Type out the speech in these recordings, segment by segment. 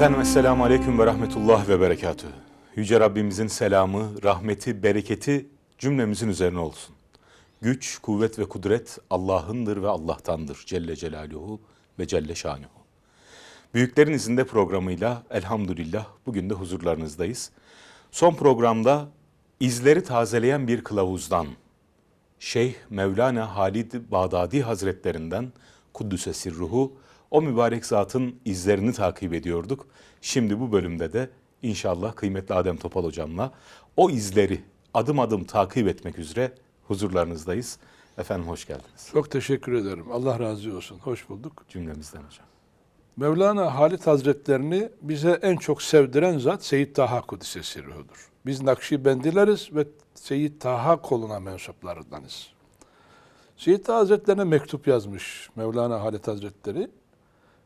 Efendim Esselamu Aleyküm ve Rahmetullah ve Berekatühü. Yüce Rabbimizin selamı, rahmeti, bereketi cümlemizin üzerine olsun. Güç, kuvvet ve kudret Allah'ındır ve Allah'tandır Celle Celaluhu ve Celle Şanuhu. Büyüklerin izinde programıyla elhamdülillah bugün de huzurlarınızdayız. Son programda izleri tazeleyen bir kılavuzdan, Şeyh Mevlana Halid Bağdadi Hazretlerinden Kuddüs'e sirruhu o mübarek zatın izlerini takip ediyorduk. Şimdi bu bölümde de inşallah kıymetli Adem Topal hocamla o izleri adım adım takip etmek üzere huzurlarınızdayız. Efendim hoş geldiniz Çok teşekkür ederim. Allah razı olsun. Hoş bulduk. cümlemizden hocam. Mevlana Halit Hazretlerini bize en çok sevdiren zat Seyyid Taha Kudüs'e sirruhudur. Biz Nakşibendileriz ve Seyyid Taha koluna mensuplarındanız. Seyyid Taha Hazretlerine mektup yazmış Mevlana Halit Hazretleri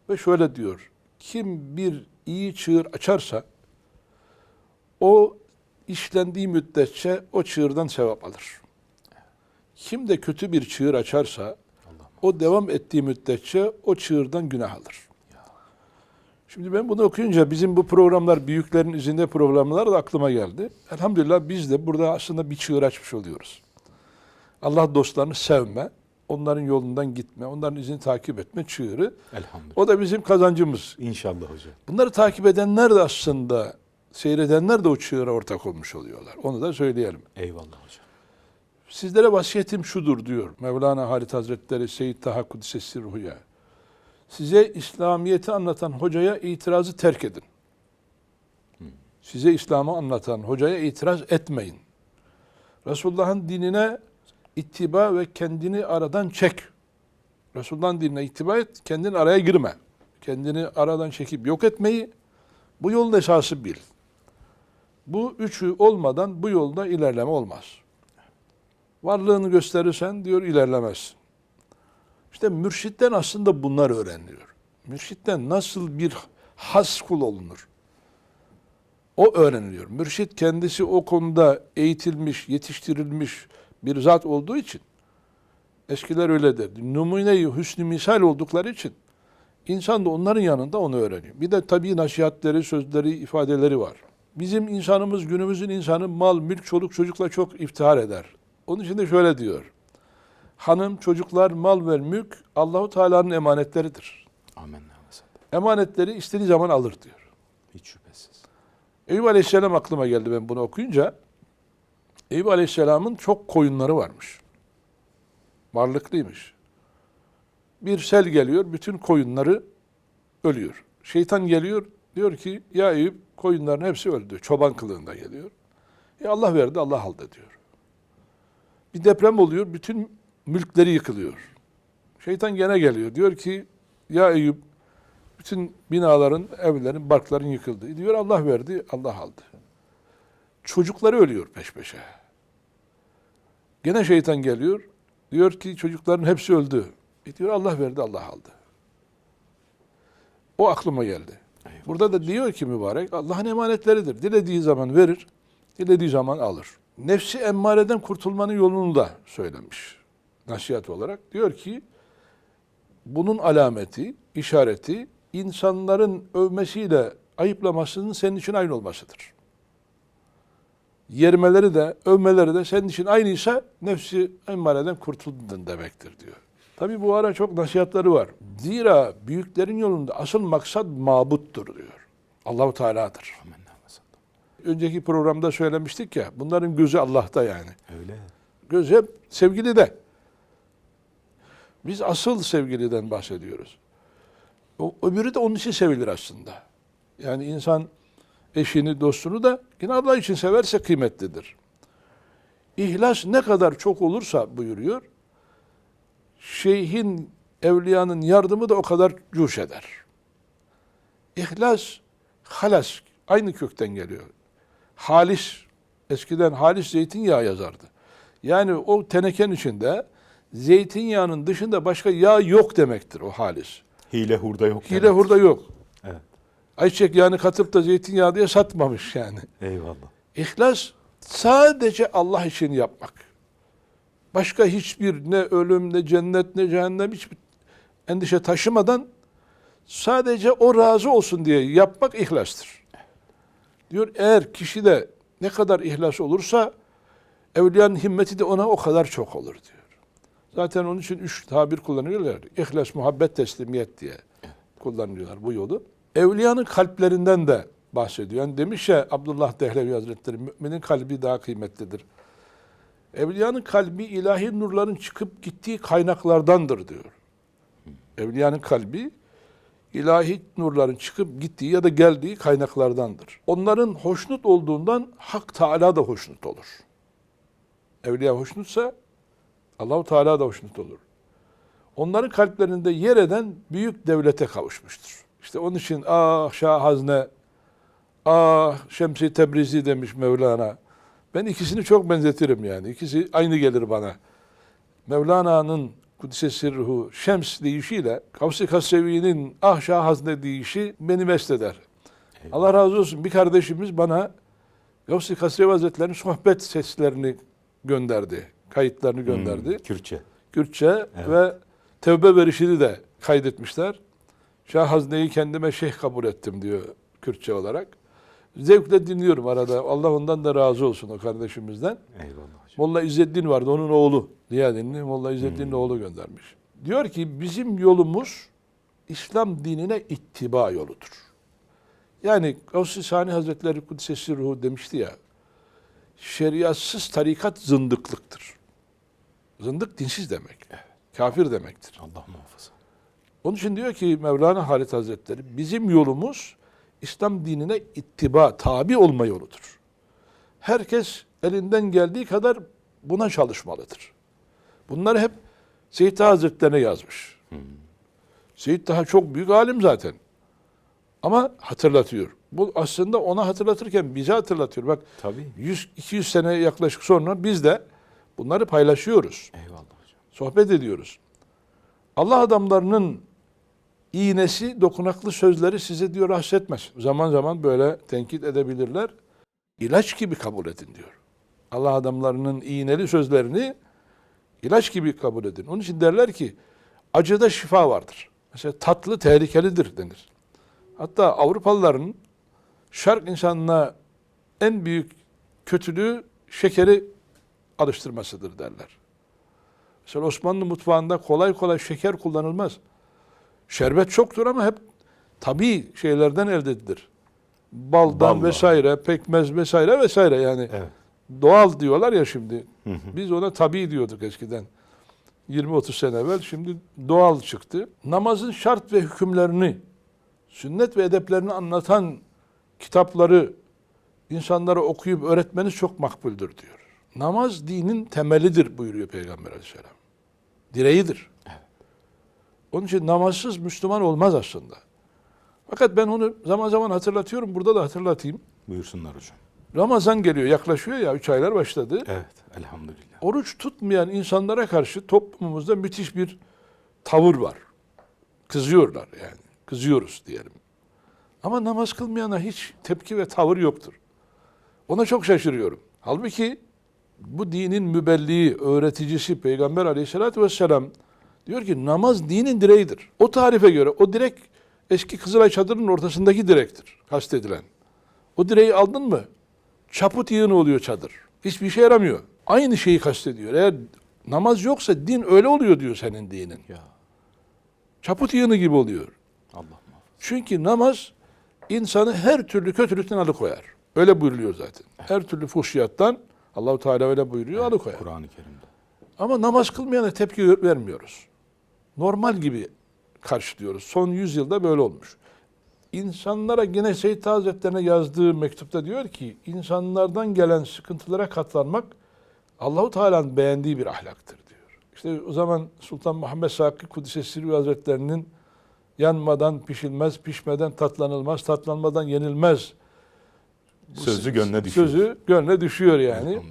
ve şöyle diyor. Kim bir iyi çığır açarsa o işlendiği müddetçe o çığırdan sevap alır. Kim de kötü bir çığır açarsa o devam ettiği müddetçe o çığırdan günah alır. Şimdi ben bunu okuyunca bizim bu programlar büyüklerin izinde programlar da aklıma geldi. Elhamdülillah biz de burada aslında bir çığır açmış oluyoruz. Allah dostlarını sevme, onların yolundan gitme, onların izini takip etme çığırı. Elhamdülillah. O da bizim kazancımız. İnşallah hocam. Bunları takip edenler de aslında seyredenler de o çığıra ortak olmuş oluyorlar. Onu da söyleyelim. Eyvallah hocam. Sizlere vasiyetim şudur diyor Mevlana Halit Hazretleri Seyyid Taha Kudüs'e Sirruhu'ya. Size İslamiyet'i anlatan hocaya itirazı terk edin. Size İslam'ı anlatan hocaya itiraz etmeyin. Resulullah'ın dinine ittiba ve kendini aradan çek. Resulullah'ın dinine ittiba et, kendini araya girme. Kendini aradan çekip yok etmeyi bu yolun esası bil. Bu üçü olmadan bu yolda ilerleme olmaz. Varlığını gösterirsen diyor ilerlemezsin. İşte mürşitten aslında bunlar öğreniliyor. Mürşitten nasıl bir has kul olunur? O öğreniliyor. Mürşit kendisi o konuda eğitilmiş, yetiştirilmiş bir zat olduğu için eskiler öyle derdi. Numune-i hüsnü misal oldukları için insan da onların yanında onu öğreniyor. Bir de tabii nasihatleri, sözleri, ifadeleri var. Bizim insanımız, günümüzün insanı mal, mülk, çoluk, çocukla çok iftihar eder. Onun için de şöyle diyor. Hanım, çocuklar, mal ve mülk Allahu Teala'nın emanetleridir. Sallam. Emanetleri istediği zaman alır diyor. Hiç şüphesiz. Eyüp Aleyhisselam aklıma geldi ben bunu okuyunca. Eyüp Aleyhisselam'ın çok koyunları varmış. Varlıklıymış. Bir sel geliyor, bütün koyunları ölüyor. Şeytan geliyor, diyor ki ya Eyüp koyunların hepsi öldü. Çoban kılığında geliyor. E Allah verdi, Allah aldı diyor. Bir deprem oluyor, bütün mülkleri yıkılıyor. Şeytan gene geliyor. Diyor ki ya Eyüp bütün binaların, evlerin, barkların yıkıldı. Diyor Allah verdi, Allah aldı. Çocukları ölüyor peş peşe. Gene şeytan geliyor. Diyor ki çocukların hepsi öldü. E diyor Allah verdi, Allah aldı. O aklıma geldi. Eyvallah. Burada da diyor ki mübarek Allah'ın emanetleridir. Dilediği zaman verir, dilediği zaman alır. Nefsi emmareden kurtulmanın yolunu da söylemiş nasihat olarak. Diyor ki bunun alameti, işareti insanların övmesiyle ayıplamasının senin için aynı olmasıdır. Yermeleri de, övmeleri de senin için aynıysa nefsi emmareden kurtuldun demektir diyor. Tabi bu ara çok nasihatları var. Zira büyüklerin yolunda asıl maksat mabuttur diyor. Allahu Teala'dır. Sallam. Önceki programda söylemiştik ya, bunların gözü Allah'ta yani. Öyle. Göz hep sevgili de. Biz asıl sevgiliden bahsediyoruz. O, öbürü de onun için sevilir aslında. Yani insan eşini, dostunu da yine Allah için severse kıymetlidir. İhlas ne kadar çok olursa buyuruyor, şeyhin, evliyanın yardımı da o kadar cuş eder. İhlas, halas, aynı kökten geliyor. Halis, eskiden halis zeytinyağı yazardı. Yani o tenekenin içinde zeytinyağının dışında başka yağ yok demektir o halis. Hile hurda yok. Hile demek. hurda yok. Ayçiçek yağını katıp da zeytinyağı diye satmamış yani. Eyvallah. İhlas sadece Allah için yapmak. Başka hiçbir ne ölüm ne cennet ne cehennem hiçbir endişe taşımadan Sadece o razı olsun diye yapmak ihlastır. Diyor eğer kişide ne kadar ihlas olursa evliyanın himmeti de ona o kadar çok olur diyor. Zaten onun için üç tabir kullanıyorlar. İhlas, muhabbet, teslimiyet diye kullanıyorlar bu yolu. Evliyanın kalplerinden de bahsediyor. Yani demiş ya Abdullah Dehlevi Hazretleri, müminin kalbi daha kıymetlidir. Evliyanın kalbi ilahi nurların çıkıp gittiği kaynaklardandır diyor. Evliyanın kalbi ilahi nurların çıkıp gittiği ya da geldiği kaynaklardandır. Onların hoşnut olduğundan Hak Teala da hoşnut olur. Evliya hoşnutsa Allahu Teala da hoşnut olur. Onların kalplerinde yer eden büyük devlete kavuşmuştur. İşte onun için ah Şah Hazne, ah Şemsi Tebrizi demiş Mevlana. Ben ikisini çok benzetirim yani. İkisi aynı gelir bana. Mevlana'nın Kudüs'e sirruhu Şems deyişiyle Kavsi Kassevi'nin ah Şah Hazne deyişi beni mest eder. Allah razı olsun bir kardeşimiz bana Gavsi Kassevi Hazretleri'nin sohbet seslerini gönderdi. Kayıtlarını gönderdi. Hmm, Kürtçe. Kürtçe Evet. ve tevbe verişini de kaydetmişler. Şah Hazne'yi kendime şeyh kabul ettim diyor Kürtçe olarak. Zevkle dinliyorum arada. Allah ondan da razı olsun o kardeşimizden. Eyvallah hocam. Molla İzzeddin vardı onun oğlu. Ziyadinli Molla İzzeddin'in oğlu göndermiş. Diyor ki bizim yolumuz İslam dinine ittiba yoludur. Yani Gavs-ı Sani Hazretleri Kudsesi Ruhu demişti ya, şeriatsız tarikat zındıklıktır. Zındık dinsiz demek. Kafir demektir. Allah muhafaza. Onun için diyor ki Mevlana Halit Hazretleri bizim yolumuz İslam dinine ittiba, tabi olma yoludur. Herkes elinden geldiği kadar buna çalışmalıdır. Bunları hep Seyyid Taha Hazretlerine yazmış. Seyyid Taha çok büyük alim zaten. Ama hatırlatıyor. Bu aslında ona hatırlatırken bize hatırlatıyor. Bak Tabii. 100-200 sene yaklaşık sonra biz de bunları paylaşıyoruz Eyvallah hocam. sohbet ediyoruz. Allah adamlarının iğnesi, dokunaklı sözleri size diyor rahatsız etmez. Zaman zaman böyle tenkit edebilirler. İlaç gibi kabul edin diyor. Allah adamlarının iğneli sözlerini ilaç gibi kabul edin. Onun için derler ki acıda şifa vardır. Mesela tatlı tehlikelidir denir. Hatta Avrupalıların şark insanına en büyük kötülüğü şekeri alıştırmasıdır derler. Mesela Osmanlı mutfağında kolay kolay şeker kullanılmaz. Şerbet çoktur ama hep tabii şeylerden elde edilir. Baldan Balla. vesaire, pekmez vesaire vesaire yani. Evet. Doğal diyorlar ya şimdi. Hı hı. Biz ona tabii diyorduk eskiden. 20-30 sene evvel. Şimdi doğal çıktı. Namazın şart ve hükümlerini, sünnet ve edeplerini anlatan kitapları insanlara okuyup öğretmeniz çok makbuldür diyor. Namaz dinin temelidir buyuruyor Peygamber aleyhisselam. Direğidir. Onun için namazsız Müslüman olmaz aslında. Fakat ben onu zaman zaman hatırlatıyorum. Burada da hatırlatayım. Buyursunlar hocam. Ramazan geliyor, yaklaşıyor ya, üç aylar başladı. Evet. Elhamdülillah. Oruç tutmayan insanlara karşı toplumumuzda müthiş bir tavır var. Kızıyorlar yani. Kızıyoruz diyelim. Ama namaz kılmayana hiç tepki ve tavır yoktur. Ona çok şaşırıyorum. Halbuki bu dinin mübelliği, öğreticisi Peygamber aleyhissalatü vesselam diyor ki namaz dinin direğidir. O tarife göre o direk eski Kızılay çadırının ortasındaki direktir kastedilen. O direği aldın mı çaput yığını oluyor çadır. Hiçbir işe yaramıyor. Aynı şeyi kastediyor. Eğer namaz yoksa din öyle oluyor diyor senin dinin. Ya Çaput yığını gibi oluyor. Allah. Çünkü namaz insanı her türlü kötülükten alıkoyar. Öyle buyuruluyor zaten. Her türlü fuhşiyattan Allahu Teala öyle buyuruyor alıkoyar. Kur'an-ı Kerim'de. Ama namaz kılmayana tepki vermiyoruz. Normal gibi karşılıyoruz. Son yüzyılda böyle olmuş. İnsanlara yine Seyyid Hazretlerine yazdığı mektupta diyor ki insanlardan gelen sıkıntılara katlanmak Allahu Teala'nın beğendiği bir ahlaktır diyor. İşte o zaman Sultan Muhammed Sakı Kudüs'e Sirri Hazretlerinin yanmadan pişilmez, pişmeden tatlanılmaz, tatlanmadan yenilmez. Bu Sözü gönle düşüyor. Sözü gönle düşüyor yani.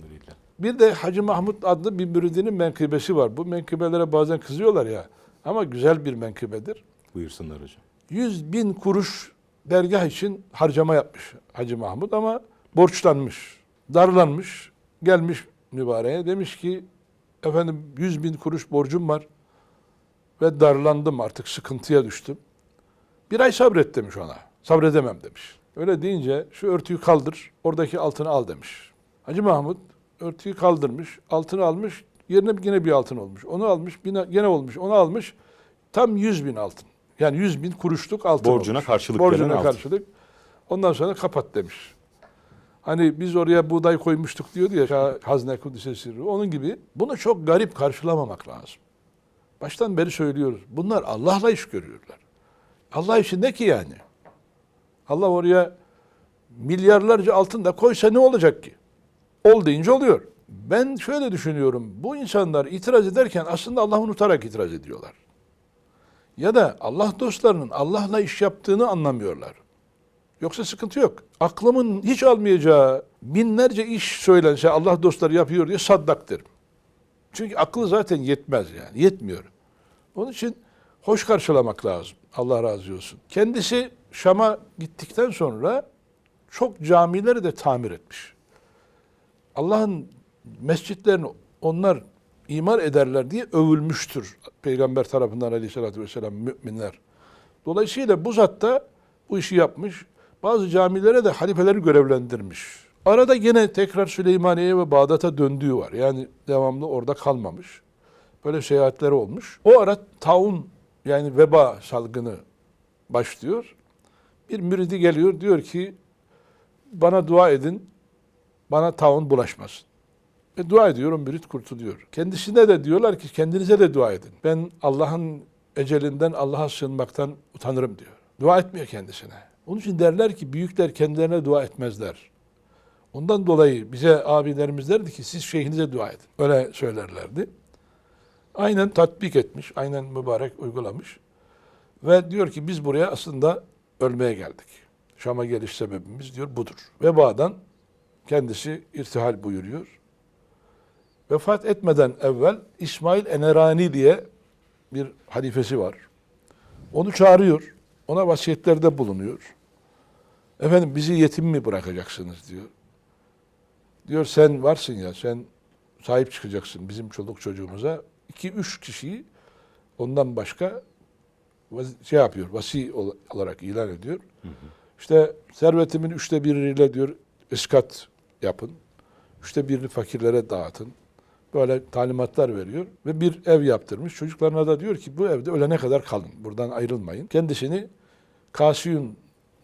Bir de Hacı Mahmut adlı bir müridinin menkıbesi var. Bu menkıbelere bazen kızıyorlar ya. Ama güzel bir menkıbedir. Buyursunlar hocam. 100 bin kuruş dergah için harcama yapmış Hacı Mahmut ama borçlanmış, darlanmış, gelmiş mübareğe demiş ki efendim 100 bin kuruş borcum var ve darlandım artık sıkıntıya düştüm. Bir ay sabret demiş ona. Sabredemem demiş. Öyle deyince şu örtüyü kaldır, oradaki altını al demiş. Hacı Mahmud örtüyü kaldırmış, altını almış, yerine yine bir altın olmuş. Onu almış, yine, gene olmuş, onu almış. Tam 100 bin altın. Yani 100 bin kuruşluk altın Borcuna olmuş. karşılık Borcuna gelen altın. karşılık. Ondan sonra kapat demiş. Hani biz oraya buğday koymuştuk diyordu ya Hazne Kudüs'e sırrı. Onun gibi bunu çok garip karşılamamak lazım. Baştan beri söylüyoruz. Bunlar Allah'la iş görüyorlar. Allah için ne ki yani? Allah oraya milyarlarca altın da koysa ne olacak ki? Ol deyince oluyor. Ben şöyle düşünüyorum. Bu insanlar itiraz ederken aslında Allah unutarak itiraz ediyorlar. Ya da Allah dostlarının Allah'la iş yaptığını anlamıyorlar. Yoksa sıkıntı yok. Aklımın hiç almayacağı binlerce iş söylense Allah dostları yapıyor diye saddak derim. Çünkü aklı zaten yetmez yani. Yetmiyor. Onun için hoş karşılamak lazım. Allah razı olsun. Kendisi Şam'a gittikten sonra çok camileri de tamir etmiş. Allah'ın mescitlerini onlar imar ederler diye övülmüştür. Peygamber tarafından aleyhissalatü vesselam müminler. Dolayısıyla bu zat da bu işi yapmış. Bazı camilere de halifeleri görevlendirmiş. Arada yine tekrar Süleymaniye ve Bağdat'a döndüğü var. Yani devamlı orada kalmamış. Böyle seyahatleri olmuş. O ara taun yani veba salgını başlıyor. Bir müridi geliyor diyor ki bana dua edin bana taun bulaşmasın. Ve dua ediyorum mürit kurtuluyor. Kendisine de diyorlar ki kendinize de dua edin. Ben Allah'ın ecelinden Allah'a sığınmaktan utanırım diyor. Dua etmiyor kendisine. Onun için derler ki büyükler kendilerine dua etmezler. Ondan dolayı bize abilerimiz derdi ki siz şeyhinize dua edin. Öyle söylerlerdi. Aynen tatbik etmiş, aynen mübarek uygulamış. Ve diyor ki biz buraya aslında ölmeye geldik. Şam'a geliş sebebimiz diyor budur. Vebadan kendisi irtihal buyuruyor. Vefat etmeden evvel İsmail Enerani diye bir halifesi var. Onu çağırıyor. Ona vasiyetlerde bulunuyor. Efendim bizi yetim mi bırakacaksınız diyor. Diyor sen varsın ya sen sahip çıkacaksın bizim çoluk çocuğumuza. İki üç kişiyi ondan başka şey yapıyor, vasi ol- olarak ilan ediyor. İşte servetimin üçte biriyle diyor iskat yapın. Üçte birini fakirlere dağıtın. Böyle talimatlar veriyor ve bir ev yaptırmış. Çocuklarına da diyor ki bu evde ölene kadar kalın. Buradan ayrılmayın. Kendisini Kasiyun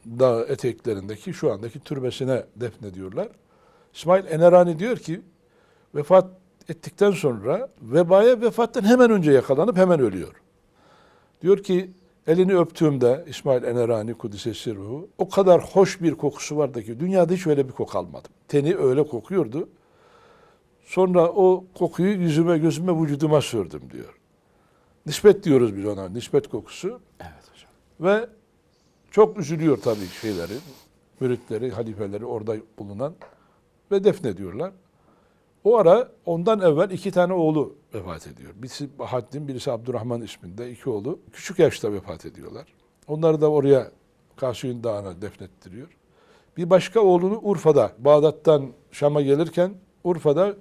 Dağı eteklerindeki şu andaki türbesine defnediyorlar. İsmail Enerani diyor ki vefat ettikten sonra vebaya vefattan hemen önce yakalanıp hemen ölüyor. Diyor ki elini öptüğümde İsmail Enerani Kudüs'e sirruhu o kadar hoş bir kokusu vardı ki dünyada hiç öyle bir koku almadım. Teni öyle kokuyordu. Sonra o kokuyu yüzüme gözüme vücuduma sürdüm diyor. Nispet diyoruz biz ona. Nispet kokusu. Evet hocam. Ve çok üzülüyor tabii şeyleri, müritleri, halifeleri orada bulunan ve defnediyorlar. O ara ondan evvel iki tane oğlu vefat ediyor. Birisi Bahattin, birisi Abdurrahman isminde iki oğlu. Küçük yaşta vefat ediyorlar. Onları da oraya Kasiyun Dağı'na defnettiriyor. Bir başka oğlunu Urfa'da, Bağdat'tan Şam'a gelirken Urfa'da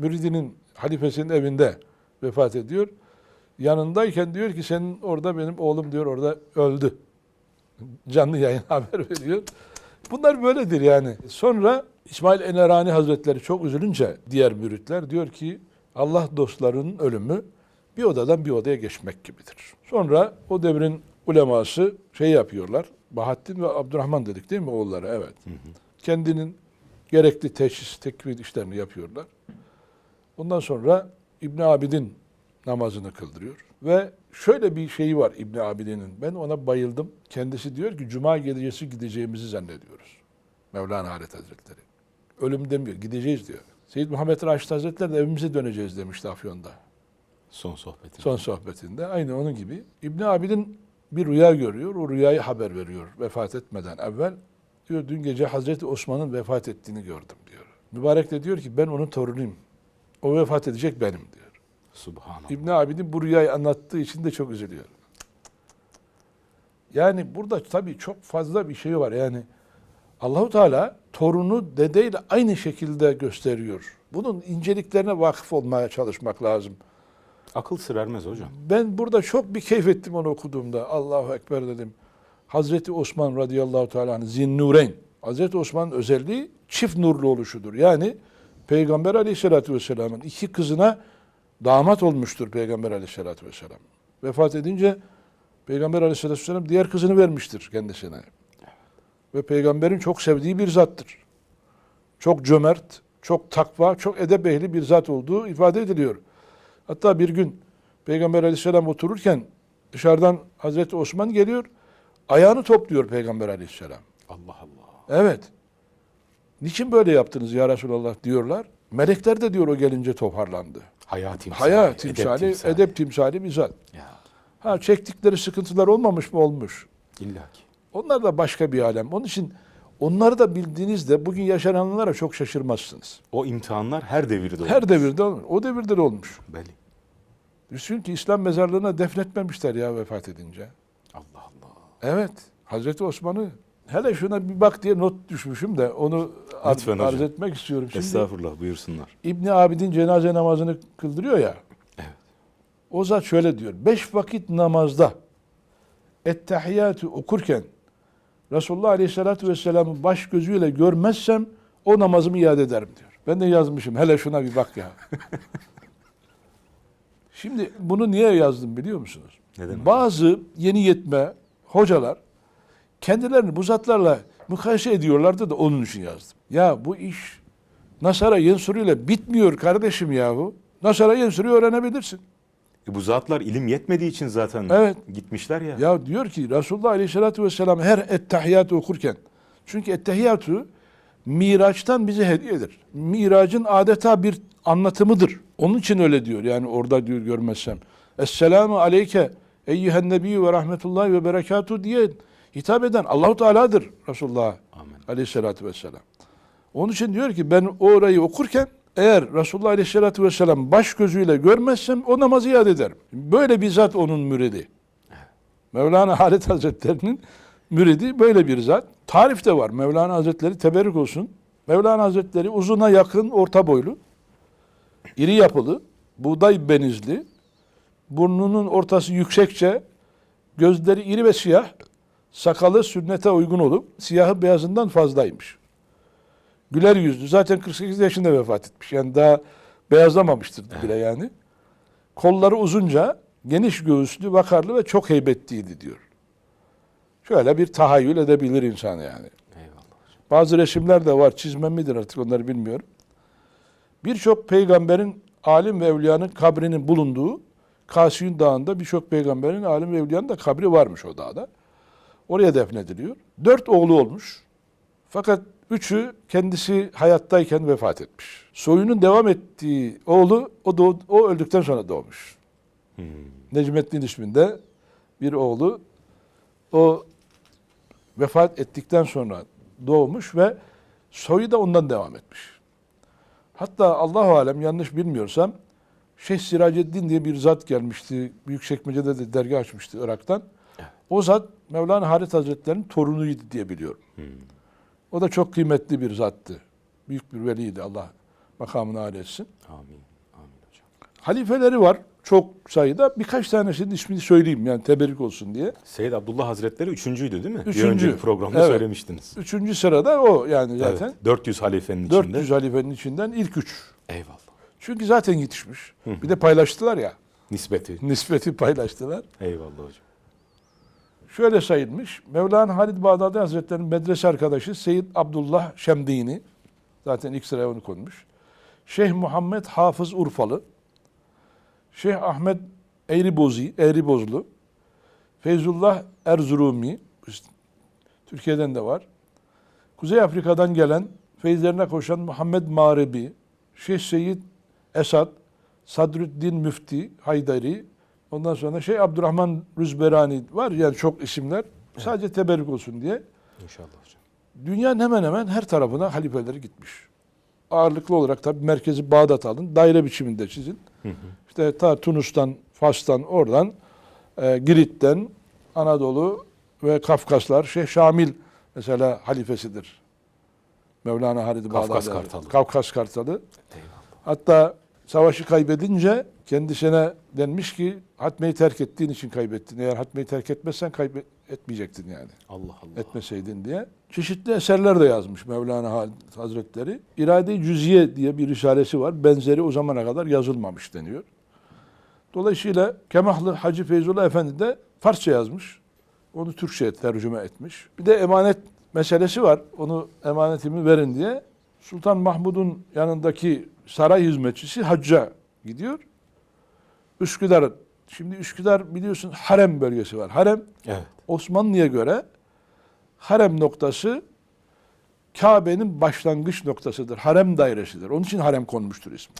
müridinin, halifesinin evinde vefat ediyor. Yanındayken diyor ki senin orada benim oğlum diyor orada öldü. Canlı yayın haber veriyor. Bunlar böyledir yani. Sonra İsmail Enerani Hazretleri çok üzülünce diğer müritler diyor ki Allah dostlarının ölümü bir odadan bir odaya geçmek gibidir. Sonra o devrin uleması şey yapıyorlar. Bahattin ve Abdurrahman dedik değil mi oğulları? Evet. Kendinin gerekli teşhis, tekvir işlerini yapıyorlar. Ondan sonra İbn Abidin namazını kıldırıyor. Ve şöyle bir şeyi var İbn Abidin'in. Ben ona bayıldım. Kendisi diyor ki Cuma gecesi gideceğimizi zannediyoruz. Mevlana Halet Hazretleri. Ölüm demiyor, gideceğiz diyor. Seyyid Muhammed Raşid Hazretleri de evimize döneceğiz demişti Afyon'da. Son sohbetin. Son sohbetinde. Aynı onun gibi. İbn Abidin bir rüya görüyor. O rüyayı haber veriyor vefat etmeden evvel. Diyor dün gece Hazreti Osman'ın vefat ettiğini gördüm diyor. Mübarek de diyor ki ben onun torunuyum. O vefat edecek benim diyor. Subhanallah. İbn Abidin bu rüyayı anlattığı için de çok üzülüyor. Yani burada tabii çok fazla bir şey var. Yani Allahu Teala torunu dedeyle aynı şekilde gösteriyor. Bunun inceliklerine vakıf olmaya çalışmak lazım. Akıl sır ermez hocam. Ben burada çok bir keyif ettim onu okuduğumda. Allahu Ekber dedim. Hazreti Osman radıyallahu teala Zinnureyn. Hazreti Osman'ın özelliği çift nurlu oluşudur. Yani Peygamber aleyhissalatü vesselamın iki kızına damat olmuştur Peygamber aleyhissalatü vesselam. Vefat edince Peygamber aleyhissalatü vesselam diğer kızını vermiştir kendisine. Ve peygamberin çok sevdiği bir zattır. Çok cömert, çok takva, çok edep ehli bir zat olduğu ifade ediliyor. Hatta bir gün Peygamber aleyhisselam otururken dışarıdan Hazreti Osman geliyor. Ayağını topluyor Peygamber aleyhisselam. Allah Allah. Evet. Niçin böyle yaptınız ya Resulallah diyorlar. Melekler de diyor o gelince toparlandı. Haya timsali. Haya timsali, edep timsali, bir zat. Ya Ha çektikleri sıkıntılar olmamış mı? Olmuş. illa ki. Onlar da başka bir alem. Onun için onları da bildiğinizde bugün yaşananlara çok şaşırmazsınız. O imtihanlar her devirde olur. Her devirde olmuş. O devirde de olmuş. Belli. Düşün ki İslam mezarlığına defnetmemişler ya vefat edince. Allah Allah. Evet. Hazreti Osman'ı hele şuna bir bak diye not düşmüşüm de onu ar- Lütfen arz hocam. etmek istiyorum. Şimdi Estağfurullah buyursunlar. İbni Abidin cenaze namazını kıldırıyor ya. Evet. O zat şöyle diyor. Beş vakit namazda ettehiyyatü okurken Resulullah Aleyhisselatü Vesselam'ı baş gözüyle görmezsem o namazımı iade ederim diyor. Ben de yazmışım. Hele şuna bir bak ya. Şimdi bunu niye yazdım biliyor musunuz? Neden? Bazı yeni yetme hocalar kendilerini bu zatlarla mukayese ediyorlardı da onun için yazdım. Ya bu iş Nasara Yensur'uyla bitmiyor kardeşim yahu. Nasara Yensur'u öğrenebilirsin. E bu zatlar ilim yetmediği için zaten Evet. gitmişler ya. Ya diyor ki Resulullah Aleyhisselatü Vesselam her ettehiyyatı okurken çünkü ettehiyyatı Miraç'tan bize hediyedir. Miracın adeta bir anlatımıdır. Onun için öyle diyor. Yani orada diyor görmezsem. Esselamu aleyke eyyühen nebiyyü ve rahmetullahi ve berekatuhu diye hitap eden Allahu Teala'dır Resulullah. Aleyhisselatü Vesselam. Onun için diyor ki ben orayı okurken eğer Resulullah Aleyhisselatü Vesselam baş gözüyle görmezsem o namazı iade ederim. Böyle bir zat onun müridi. Mevlana Halit Hazretleri'nin müridi böyle bir zat. Tarif de var. Mevlana Hazretleri teberrük olsun. Mevlana Hazretleri uzuna yakın orta boylu, iri yapılı, buğday benizli, burnunun ortası yüksekçe, gözleri iri ve siyah, sakalı sünnete uygun olup siyahı beyazından fazlaymış. Güler yüzlü. Zaten 48 yaşında vefat etmiş. Yani daha beyazlamamıştır bile yani. Kolları uzunca, geniş göğüslü, vakarlı ve çok heybetliydi diyor. Şöyle bir tahayyül edebilir insan yani. Eyvallah. Bazı resimler de var. Çizmem midir artık onları bilmiyorum. Birçok peygamberin, alim ve evliyanın kabrinin bulunduğu Kasiyun Dağı'nda birçok peygamberin, alim ve evliyanın da kabri varmış o dağda. Oraya defnediliyor. Dört oğlu olmuş. Fakat üçü kendisi hayattayken vefat etmiş. Soyunun devam ettiği oğlu o, doğ- o öldükten sonra doğmuş. Hmm. Necmettin isminde bir oğlu o vefat ettikten sonra doğmuş ve soyu da ondan devam etmiş. Hatta Allahu alem yanlış bilmiyorsam Şeyh Siraceddin diye bir zat gelmişti. Büyükçekmece'de de dergah açmıştı Irak'tan. O zat Mevlana Halit Hazretleri'nin torunuydu diye biliyorum. Hmm. O da çok kıymetli bir zattı. Büyük bir veliydi Allah makamını âli etsin. Amin. Amin hocam. Halifeleri var çok sayıda. Birkaç tanesinin ismini söyleyeyim yani teberrük olsun diye. Seyyid Abdullah Hazretleri üçüncüydü değil mi? Bir Üçüncü. önceki programda Evet. söylemiştiniz. Üçüncü sırada o yani zaten. Evet. 400 halifenin içinde. 400 halifenin içinden ilk üç. Eyvallah. Çünkü zaten yetişmiş. Bir de paylaştılar ya. Nispeti. Nispeti paylaştılar. Eyvallah hocam. Şöyle sayılmış. Mevlana Halid Bağdadi Hazretleri'nin medrese arkadaşı Seyyid Abdullah Şemdini. Zaten ilk sıraya onu konmuş. Şeyh Muhammed Hafız Urfalı. Şeyh Ahmet Eğribozi, Eğribozlu. Feyzullah Erzurumi. Türkiye'den de var. Kuzey Afrika'dan gelen feyizlerine koşan Muhammed Mağribi, Şeyh Seyyid Esad, Sadrüddin Müfti Haydari, ondan sonra şey Abdurrahman Rüzberani var yani çok isimler. Sadece teberrük olsun diye. İnşallah hocam. Dünyanın hemen hemen her tarafına halifeleri gitmiş. Ağırlıklı olarak tabii merkezi Bağdat alın. Daire biçiminde çizin. İşte ta Tunus'tan, Fas'tan, oradan, e, Girit'ten, Anadolu ve Kafkaslar. Şeyh Şamil mesela halifesidir. Mevlana Halid Kafkas Bağdadi. Kartalı. Kafkas Kartalı. Eyvallah. Hatta savaşı kaybedince kendisine denmiş ki hatmeyi terk ettiğin için kaybettin. Eğer hatmeyi terk etmezsen kaybetmeyecektin yani. Allah Allah. Etmeseydin diye. Çeşitli eserler de yazmış Mevlana Hazretleri. İrade-i Cüziye diye bir risalesi var. Benzeri o zamana kadar yazılmamış deniyor. Dolayısıyla Kemahlı Hacı Feyzullah Efendi de Farsça yazmış. Onu Türkçe'ye tercüme etmiş. Bir de emanet meselesi var. Onu emanetimi verin diye. Sultan Mahmud'un yanındaki saray hizmetçisi hacca gidiyor. Üsküdar, şimdi Üsküdar biliyorsun harem bölgesi var. Harem Evet. Osmanlı'ya göre harem noktası Kabe'nin başlangıç noktasıdır. Harem dairesidir. Onun için harem konmuştur ismi.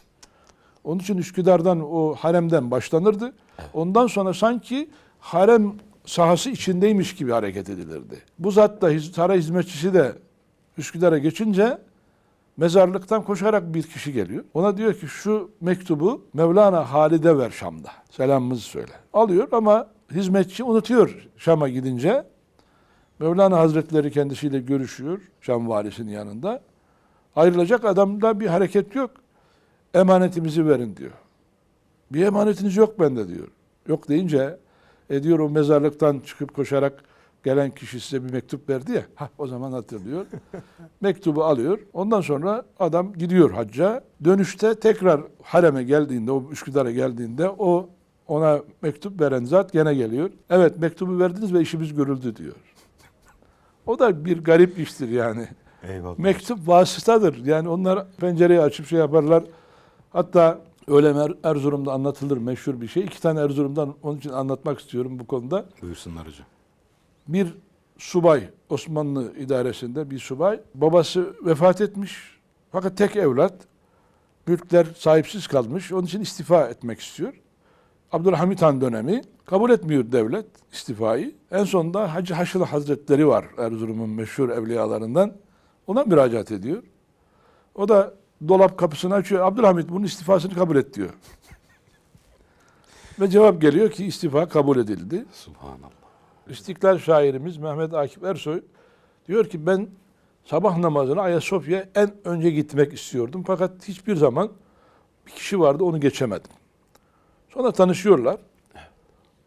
Onun için Üsküdar'dan o haremden başlanırdı. Ondan sonra sanki harem sahası içindeymiş gibi hareket edilirdi. Bu zat da saray hizmetçisi de Üsküdar'a geçince mezarlıktan koşarak bir kişi geliyor. Ona diyor ki şu mektubu Mevlana Halid'e ver Şam'da. Selamımızı söyle. Alıyor ama hizmetçi unutuyor Şam'a gidince. Mevlana Hazretleri kendisiyle görüşüyor Şam valisinin yanında. Ayrılacak adamda bir hareket yok. Emanetimizi verin diyor. Bir emanetiniz yok bende diyor. Yok deyince e diyor o mezarlıktan çıkıp koşarak gelen kişi size bir mektup verdi ya. Ha o zaman hatırlıyor. Mektubu alıyor. Ondan sonra adam gidiyor hacca. Dönüşte tekrar hareme geldiğinde, o Üsküdar'a geldiğinde o ona mektup veren zat gene geliyor. Evet mektubu verdiniz ve işimiz görüldü diyor. O da bir garip iştir yani. Eyvallah. Mektup vasıtadır. Yani onlar pencereyi açıp şey yaparlar. Hatta öyle Er- Erzurum'da anlatılır meşhur bir şey. İki tane Erzurum'dan onun için anlatmak istiyorum bu konuda. Buyursunlar hocam. Bir subay, Osmanlı idaresinde bir subay, babası vefat etmiş. Fakat tek evlat, mülkler sahipsiz kalmış. Onun için istifa etmek istiyor. Abdülhamit Han dönemi kabul etmiyor devlet istifayı. En sonunda Hacı Haşlı Hazretleri var Erzurum'un meşhur evliyalarından. Ona müracaat ediyor. O da dolap kapısını açıyor. Abdülhamit bunun istifasını kabul et diyor. Ve cevap geliyor ki istifa kabul edildi. Subhanallah. İstiklal şairimiz Mehmet Akif Ersoy diyor ki ben sabah namazına Ayasofya'ya en önce gitmek istiyordum. Fakat hiçbir zaman bir kişi vardı onu geçemedim. Sonra tanışıyorlar.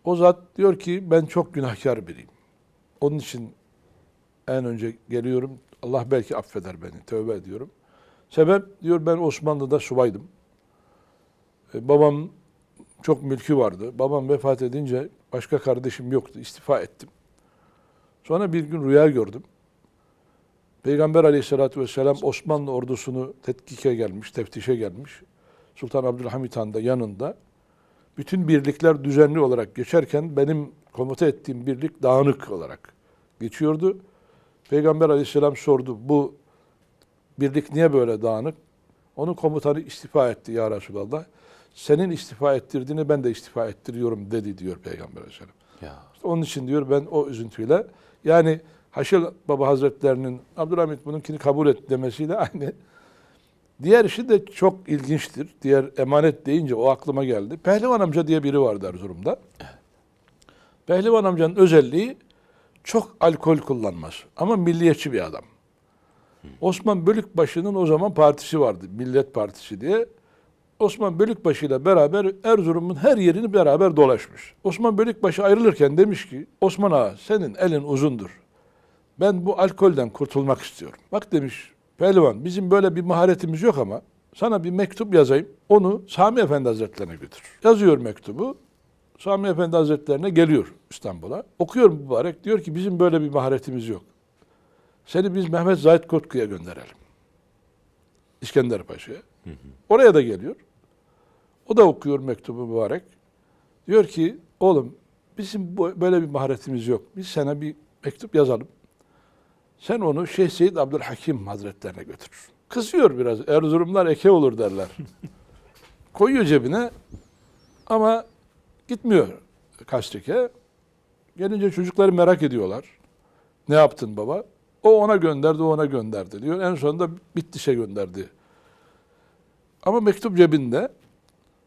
O zat diyor ki ben çok günahkar biriyim. Onun için en önce geliyorum. Allah belki affeder beni. Tövbe ediyorum. Sebep diyor ben Osmanlı'da subaydım. E, babam çok mülkü vardı. Babam vefat edince başka kardeşim yoktu. İstifa ettim. Sonra bir gün rüya gördüm. Peygamber aleyhissalatü vesselam Osmanlı ordusunu tetkike gelmiş, teftişe gelmiş. Sultan Abdülhamit Han da yanında. Bütün birlikler düzenli olarak geçerken benim komuta ettiğim birlik dağınık olarak geçiyordu. Peygamber aleyhisselam sordu bu birlik niye böyle dağınık? Onun komutanı istifa etti ya Resulallah. Senin istifa ettirdiğini ben de istifa ettiriyorum dedi diyor Peygamber aleyhisselam. Ya. İşte onun için diyor ben o üzüntüyle yani Haşil Baba Hazretlerinin Abdülhamit bununkini kabul et demesiyle aynı. Diğer işi de çok ilginçtir. Diğer emanet deyince o aklıma geldi. Pehlivan amca diye biri vardı Erzurum'da. Pehlivan amcanın özelliği çok alkol kullanmaz. Ama milliyetçi bir adam. Osman Bölükbaşı'nın o zaman partisi vardı. Millet Partisi diye. Osman Bölükbaşı ile beraber Erzurum'un her yerini beraber dolaşmış. Osman Bölükbaşı ayrılırken demiş ki Osman Ağa senin elin uzundur. Ben bu alkolden kurtulmak istiyorum. Bak demiş pehlivan bizim böyle bir maharetimiz yok ama sana bir mektup yazayım. Onu Sami Efendi Hazretlerine götür. Yazıyor mektubu. Sami Efendi Hazretlerine geliyor İstanbul'a. Okuyor mübarek diyor ki bizim böyle bir maharetimiz yok. Seni biz Mehmet Zahid Kotku'ya gönderelim. İskender Paşa'ya. Oraya da geliyor. O da okuyor mektubu mübarek. Diyor ki oğlum bizim böyle bir maharetimiz yok. Biz sana bir mektup yazalım. Sen onu Şeyh Seyyid Abdülhakim Hazretlerine götür. Kızıyor biraz. Erzurumlar eke olur derler. Koyuyor cebine ama gitmiyor Kaştek'e. Gelince çocukları merak ediyorlar. Ne yaptın baba? O ona gönderdi, o ona gönderdi diyor. En sonunda Bitlis'e gönderdi. Ama mektup cebinde.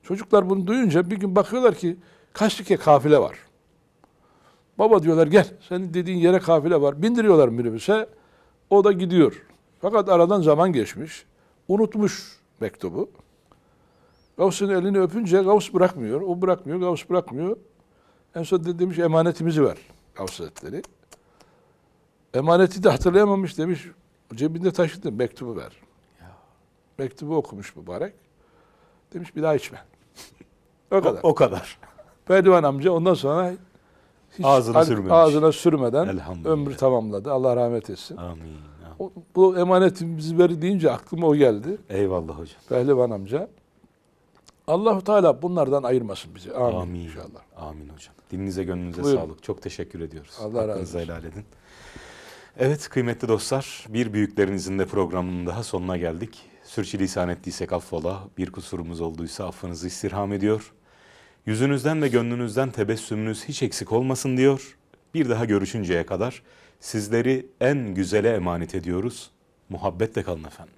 Çocuklar bunu duyunca bir gün bakıyorlar ki Kaştik'e kafile var. Baba diyorlar gel senin dediğin yere kafile var. Bindiriyorlar minibüse. O da gidiyor. Fakat aradan zaman geçmiş. Unutmuş mektubu. Gavs'ın elini öpünce Gavs bırakmıyor. O bırakmıyor, Gavs bırakmıyor. En son de demiş emanetimizi ver Gavs Hazretleri. Emaneti de hatırlayamamış demiş. Cebinde taşıdı mektubu ver. Mektubu okumuş mübarek. Demiş bir daha içme. O kadar. O, o kadar. Pehlivan amca ondan sonra hiç Ağzına sürmemiş. ağzına sürmeden ömrü tamamladı. Allah rahmet etsin. Amin. O- bu emanetimizi ver deyince aklıma o geldi. Eyvallah hocam. Pehlivan amca. Allahu Teala bunlardan ayırmasın bizi. Amin, Amin. inşallah. Amin hocam. Dilinize gönlünüze Buyurun. sağlık. Çok teşekkür ediyoruz. Allah razı olsun. helal edin. Evet kıymetli dostlar bir büyüklerinizin de programının daha sonuna geldik. Sürçülisan ettiysek affola, bir kusurumuz olduysa affınızı istirham ediyor. Yüzünüzden ve gönlünüzden tebessümünüz hiç eksik olmasın diyor. Bir daha görüşünceye kadar sizleri en güzele emanet ediyoruz. Muhabbetle kalın efendim.